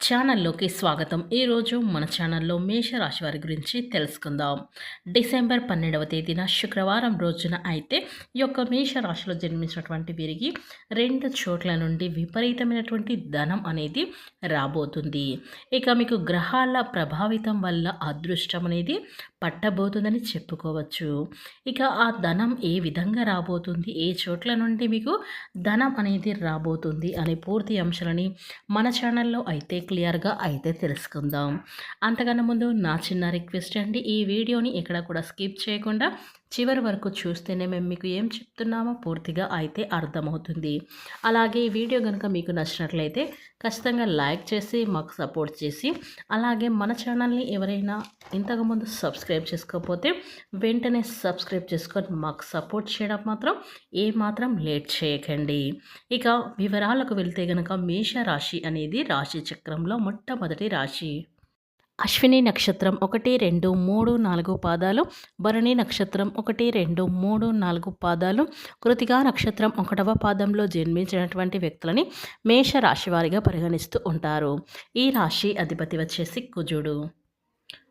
ఛానల్లోకి స్వాగతం. ఈరోజు మన ఛానల్లో మేషరాశి వారి గురించి తెలుసుకుందాం. డిసెంబర్ పన్నెండవ తేదీన శుక్రవారం రోజున అయితే ఈ యొక్క మేషరాశిలో జన్మించినటువంటి వీరికి రెండు చోట్ల నుండి విపరీతమైనటువంటి ధనం అనేది రాబోతుంది. ఇక మీకు గ్రహాల ప్రభావితం వల్ల అదృష్టం అనేది పట్టబోతుందని చెప్పుకోవచ్చు. ఇక ఆ ధనం ఏ విధంగా రాబోతుంది? ఏ చోట్ల నుండి మీకు ధనం అనేది రాబోతుంది? అనే పూర్తి అంశాలని మన ఛానల్లో అయితే క్లియర్గా అయితే తెలుసుకుందాం. అంతకన్నా ముందు నా చిన్న రిక్వెస్ట్ అండి ఈ వీడియోని ఎక్కడ కూడా స్కిప్ చేయకుండా చివరి వరకు చూస్తేనే మేము మీకు ఏం చెప్తున్నామో పూర్తిగా అయితే అర్థమవుతుంది. అలాగే ఈ వీడియో కనుక మీకు నచ్చినట్లయితే ఖచ్చితంగా లైక్ చేసి మాకు సపోర్ట్ చేసి అలాగే మన ఛానల్ని ఎవరైనా ఇంతకుముందు సబ్స్క్రైబ్ చేసుకోకపోతే వెంటనే సబ్స్క్రైబ్ చేసుకొని మాకు సపోర్ట్ చేయడం మాత్రం ఏమాత్రం లేట్ చేయకండి. ఇక వివరాలకు వెళ్తే కనుక మేష రాశి అనేది రాశి చక్రంలో మొట్టమొదటి రాశి. అశ్విని నక్షత్రం ఒకటి రెండు మూడు నాలుగు పాదాలు భరణి నక్షత్రం ఒకటి రెండు మూడు నాలుగు పాదాలు కృతిగా నక్షత్రం ఒకటవ పాదంలో జన్మించినటువంటి వ్యక్తులని మేష రాశి వారిగా పరిగణిస్తూ ఉంటారు. ఈ రాశి అధిపతి వచ్చేసి కుజుడు.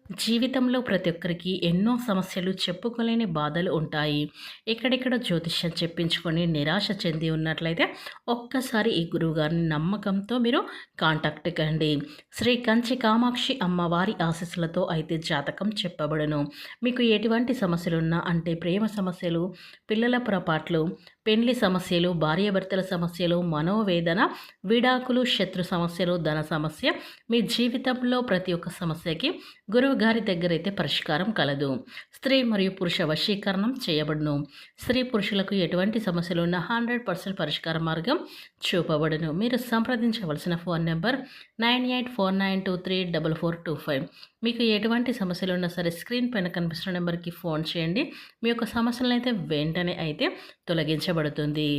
జీవితంలో ప్రతి ఒక్కరికి ఎన్నో సమస్యలు చెప్పుకోలేని బాధలు ఉంటాయి. ఎక్కడెక్కడ జ్యోతిష్యం చెప్పించుకొని నిరాశ చెంది ఉన్నట్లయితే ఒక్కసారి ఈ గురువుగారిని నమ్మకంతో మీరు కాంటాక్ట్ కండి. శ్రీ కంచి కామాక్షి అమ్మవారి ఆశీస్సులతో అయితే జాతకం చెప్పబడును. మీకు ఎటువంటి సమస్యలున్నా అంటే ప్రేమ సమస్యలు పిల్లల పొరపాట్లు పెండ్లి సమస్యలు భార్యాభర్తల సమస్యలు మనోవేదన విడాకులు శత్రు సమస్యలు ధన సమస్య మీ జీవితంలో ప్రతి ఒక్క సమస్యకి గురువు గారి దగ్గర అయితే పరిష్కారం కలదు. స్త్రీ మరియు పురుష వశీకరణం చేయబడును. స్త్రీ పురుషులకు ఎటువంటి సమస్యలు ఉన్న హండ్రెడ్ పర్సెంట్ పరిష్కార మార్గం చూపబడును. మీరు సంప్రదించవలసిన phone number nine eight four nine two three double four two five. మీకు ఎటువంటి సమస్యలు ఉన్నా సరే స్క్రీన్ పైన కనిపిస్తున్న నెంబర్కి ఫోన్ చేయండి. మీ యొక్క సమస్యలను అయితే వెంటనే అయితే తొలగించబడుతుంది.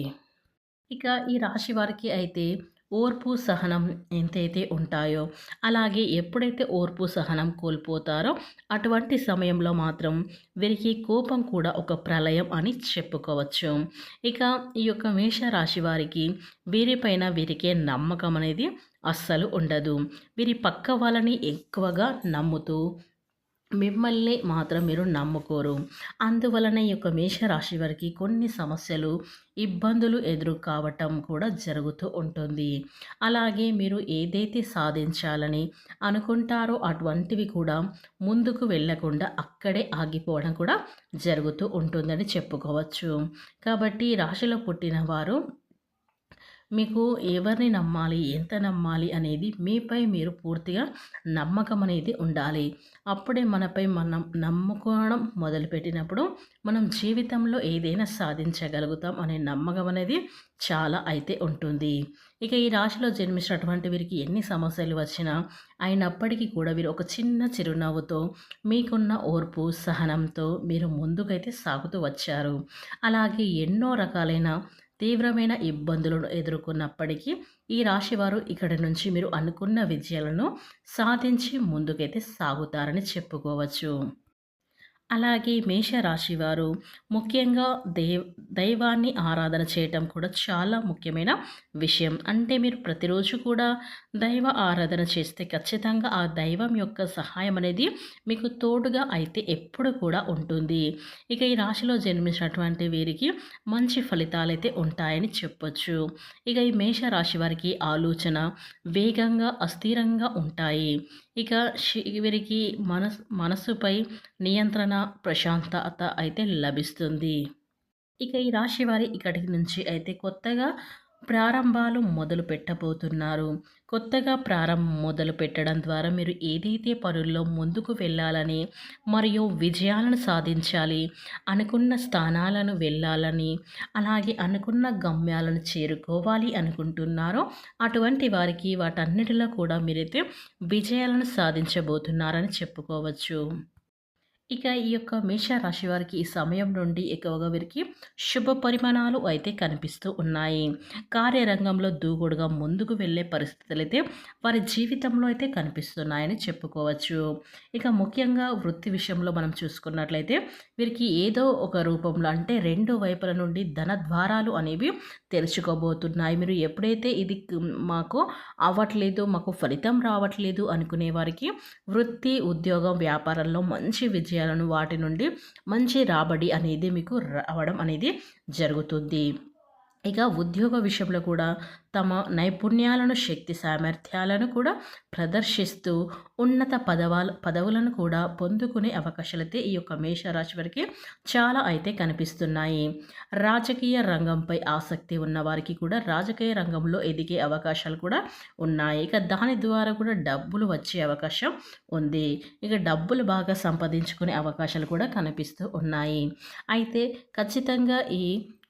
ఇక ఈ రాశి వారికి అయితే ఓర్పు సహనం ఎంతైతే ఉంటాయో అలాగే ఎప్పుడైతే ఓర్పు సహనం కోల్పోతారో అటువంటి సమయంలో మాత్రం వీరికి కోపం కూడా ఒక ప్రళయం అని చెప్పుకోవచ్చు. ఇక ఈ యొక్క మేషరాశి వారికి వీరిపైన వీరికే నమ్మకం అనేది అస్సలు ఉండదు. వీరి పక్క వాళ్ళని ఎక్కువగా నమ్ముతూ మిమ్మల్ని మాత్రం మీరు నమ్ముకోరు. అందువలన ఈ యొక్క మేషరాశి వారికి కొన్ని సమస్యలు ఇబ్బందులు ఎదురు కావటం కూడా జరుగుతూ ఉంటుంది. అలాగే మీరు ఏదైతే సాధించాలని అనుకుంటారో అటువంటివి కూడా ముందుకు వెళ్ళకుండా అక్కడే ఆగిపోవడం కూడా జరుగుతూ ఉంటుందని చెప్పుకోవచ్చు. కాబట్టి రాశిలో పుట్టిన వారు మీకు ఎవరిని నమ్మాలి ఎంత నమ్మాలి అనేది మీపై మీరు పూర్తిగా నమ్మకం అనేది ఉండాలి. అప్పుడే మనపై మనం నమ్ముకోవడం మొదలుపెట్టినప్పుడు మనం జీవితంలో ఏదైనా సాధించగలుగుతాం అనే నమ్మకం అనేది చాలా అయితే ఉంటుంది. ఇక ఈ రాశిలో జన్మించినటువంటి వీరికి ఎన్ని సమస్యలు వచ్చినా అయినప్పటికీ కూడా వీరు ఒక చిన్న చిరునవ్వుతో మీకున్న ఓర్పు సహనంతో మీరు ముందుకైతే సాగుతూ వచ్చారు. అలాగే ఎన్నో రకాలైన తీవ్రమైన ఇబ్బందులను ఎదుర్కొన్నప్పటికీ ఈ రాశివారు ఇక్కడి నుంచి మీరు అనుకున్న విజయాలను సాధించి ముందుకైతే సాగుతారని చెప్పుకోవచ్చు. అలాగే మేషరాశి వారు ముఖ్యంగా దేవ్ దైవాన్ని ఆరాధన చేయటం కూడా చాలా ముఖ్యమైన విషయం. అంటే మీరు ప్రతిరోజు కూడా దైవ ఆరాధన చేస్తే ఖచ్చితంగా ఆ దైవం యొక్క సహాయం అనేది మీకు తోడుగా అయితే ఎప్పుడు కూడా ఉంటుంది. ఇక ఈ రాశిలో జన్మించినటువంటి వీరికి మంచి ఫలితాలు అయితే ఉంటాయని చెప్పొచ్చు. ఇక ఈ మేషరాశి వారికి ఆలోచన వేగంగా అస్థిరంగా ఉంటాయి. ఇక వీరికి మనసు మనసుపై నియంత్రణ ప్రశాంతత అయితే లభిస్తుంది. ఇక ఈ రాశి వారి ఇక్కడి నుంచి అయితే కొత్తగా ప్రారంభాలు మొదలు పెట్టబోతున్నారు. కొత్తగా ప్రారంభం మొదలు పెట్టడం ద్వారా మీరు ఏదైతే పనుల్లో ముందుకు వెళ్ళాలని మరియు విజయాలను సాధించాలి అనుకున్న స్థానాలను వెళ్ళాలని అలాగే అనుకున్న గమ్యాలను చేరుకోవాలి అనుకుంటున్నారో అటువంటి వారికి వాటన్నిటిలో కూడా మీరైతే విజయాలను సాధించబోతున్నారని చెప్పుకోవచ్చు. ఇక ఈ యొక్క మేషరాశి వారికి ఈ సమయం నుండి ఎక్కువగా వీరికి శుభ పరిమాణాలు అయితే కనిపిస్తూ ఉన్నాయి. కార్యరంగంలో దూకుడుగా ముందుకు వెళ్ళే పరిస్థితులు అయితే వారి జీవితంలో అయితే కనిపిస్తున్నాయని చెప్పుకోవచ్చు. ఇక ముఖ్యంగా వృత్తి విషయంలో మనం చూసుకున్నట్లయితే వీరికి ఏదో ఒక రూపంలో అంటే రెండు వైపుల నుండి ధన ద్వారాలు అనేవి తెరుచుకోబోతున్నాయి. మీరు ఎప్పుడైతే ఇది మాకు అవ్వట్లేదు మాకు ఫలితం రావట్లేదు అనుకునే వారికి వృత్తి ఉద్యోగం వ్యాపారంలో మంచి విజయం విషయాలను వాటి నుండి మంచి రాబడి అనేది మీకు రావడం అనేది జరుగుతుంది. ఇక ఉద్యోగ విషయంలో కూడా తమ నైపుణ్యాలను శక్తి సామర్థ్యాలను కూడా ప్రదర్శిస్తూ ఉన్నత పదవాల పదవులను కూడా పొందుకునే అవకాశాలు అయితే ఈ యొక్క మేషరాశి వారికి చాలా అయితే కనిపిస్తున్నాయి. రాజకీయ రంగంపై ఆసక్తి ఉన్న వారికి కూడా రాజకీయ రంగంలో ఎదిగే అవకాశాలు కూడా ఉన్నాయి. ఇక దాని ద్వారా కూడా డబ్బులు వచ్చే అవకాశం ఉంది. ఇక డబ్బులు బాగా సంపాదించుకునే అవకాశాలు కూడా కనిపిస్తూ ఉన్నాయి. అయితే ఖచ్చితంగా ఈ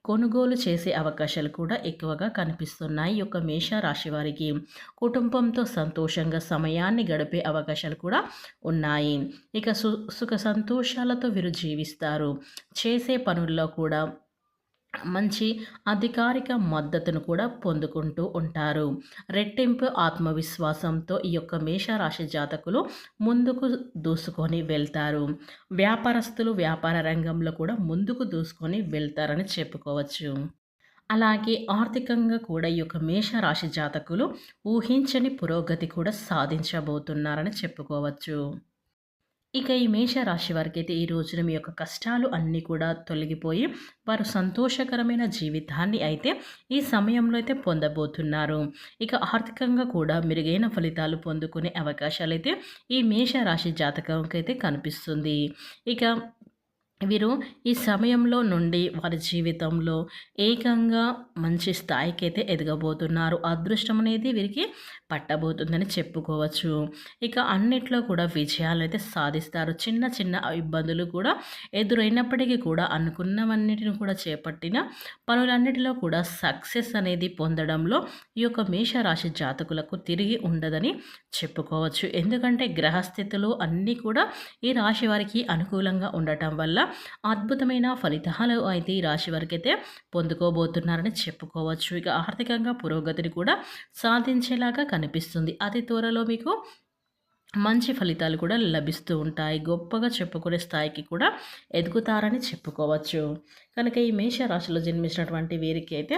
కొనుగోలు చేసే అవకాశాలు కూడా ఎక్కువగా కనిపిస్తున్నాయి. ఈ యొక్క మేషరాశి వారికి కుటుంబంతో సంతోషంగా సమయాన్ని గడిపే అవకాశాలు కూడా ఉన్నాయి. ఇక సు సుఖ సంతోషాలతో వీరు జీవిస్తారు. చేసే పనుల్లో కూడా మంచి అధికారిక మద్దతును కూడా పొందుకుంటూ ఉంటారు. రెట్టింపు ఆత్మవిశ్వాసంతో ఈ యొక్క మేషరాశి జాతకులు ముందుకు దూసుకొని వెళ్తారు. వ్యాపారస్తులు వ్యాపార రంగంలో కూడా ముందుకు దూసుకొని వెళ్తారని చెప్పుకోవచ్చు. అలాగే ఆర్థికంగా కూడా ఈ యొక్క మేషరాశి జాతకులు ఊహించని పురోగతి కూడా సాధించబోతున్నారని చెప్పుకోవచ్చు. ఇక ఈ మేషరాశి వారికి అయితే ఈ రోజున మీ యొక్క కష్టాలు అన్నీ కూడా తొలగిపోయి వారు సంతోషకరమైన జీవితాన్ని అయితే ఈ సమయంలో అయితే పొందబోతున్నారు. ఇక ఆర్థికంగా కూడా మెరుగైన ఫలితాలు పొందుకునే అవకాశాలు అయితే ఈ మేషరాశి రాశి జాతకంకైతే కనిపిస్తుంది. ఇక వీరు ఈ సమయంలో నుండి వారి జీవితంలో ఏకంగా మంచి స్థాయికి అయితే ఎదగబోతున్నారు. అదృష్టం అనేది వీరికి పట్టబోతుందని చెప్పుకోవచ్చు. ఇక అన్నిట్లో కూడా విజయాలు అయితే సాధిస్తారు. చిన్న చిన్న ఇబ్బందులు కూడా ఎదురైనప్పటికీ కూడా అనుకున్నవన్నిటిని కూడా చేపట్టిన పనులన్నిటిలో కూడా సక్సెస్ అనేది పొందడంలో ఈ యొక్క మేషరాశి జాతకులకు తిరిగి ఉండదని చెప్పుకోవచ్చు. ఎందుకంటే గ్రహస్థితులు అన్నీ కూడా ఈ రాశి వారికి అనుకూలంగా ఉండటం వల్ల అద్భుతమైన ఫలితాలు అయితే ఈ రాశి వారికి అయితే పొందుకోబోతున్నారని చెప్పుకోవచ్చు. ఇక ఆర్థికంగా పురోగతిని కూడా సాధించేలాగా కనిపిస్తుంది. అతి త్వరలో మీకు మంచి ఫలితాలు కూడా లభిస్తూ ఉంటాయి. గొప్పగా చెప్పుకునే స్థాయికి కూడా ఎదుగుతారని చెప్పుకోవచ్చు. కనుక ఈ మేషరాశిలో జన్మించినటువంటి వీరికి అయితే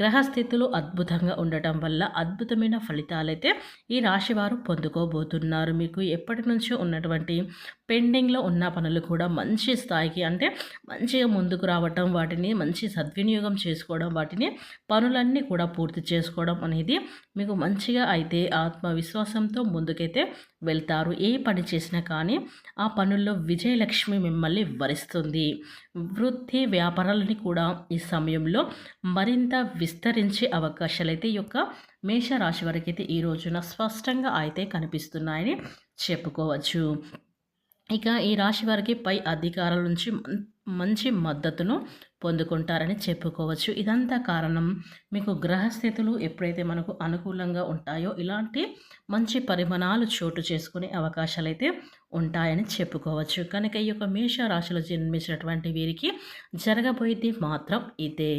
గ్రహస్థితులు అద్భుతంగా ఉండటం వల్ల అద్భుతమైన ఫలితాలు అయితే ఈ రాశి వారు పొందుకోబోతున్నారు. మీకు ఎప్పటి నుంచో ఉన్నటువంటి పెండింగ్లో ఉన్న పనులు కూడా మంచి స్థాయికి అంటే మంచిగా ముందుకు రావటం వాటిని మంచి సద్వినియోగం చేసుకోవడం వాటిని పనులన్నీ కూడా పూర్తి చేసుకోవడం అనేది మీకు మంచిగా అయితే ఆత్మవిశ్వాసంతో ముందుకైతే వెళ్తారు ఏ పని చేసినా కానీ ఆ పనుల్లో విజయలక్ష్మి మిమ్మల్ని వరిస్తుంది. వృత్తి వ్యాపారాలని కూడా ఈ సమయంలో మరింత విస్తరించే అవకాశాలు అయితే ఈ యొక్క మేషరాశి వరకు అయితే ఈ రోజున స్పష్టంగా అయితే కనిపిస్తున్నాయని చెప్పుకోవచ్చు. ఇక ఈ రాశి వారికి పై అధికారుల నుంచి మంచి మద్దతును పొందుకుంటారని చెప్పుకోవచ్చు. ఇదంతా కారణం మీకు గ్రహస్థితులు ఎప్పుడైతే మనకు అనుకూలంగా ఉంటాయో ఇలాంటి మంచి పరిమాణాలు చోటు చేసుకునే అవకాశాలు అయితే ఉంటాయని చెప్పుకోవచ్చు. కనుక ఈ యొక్క మేష రాశిలో జన్మించినటువంటి వీరికి జరగబోయేది మాత్రం ఇదే.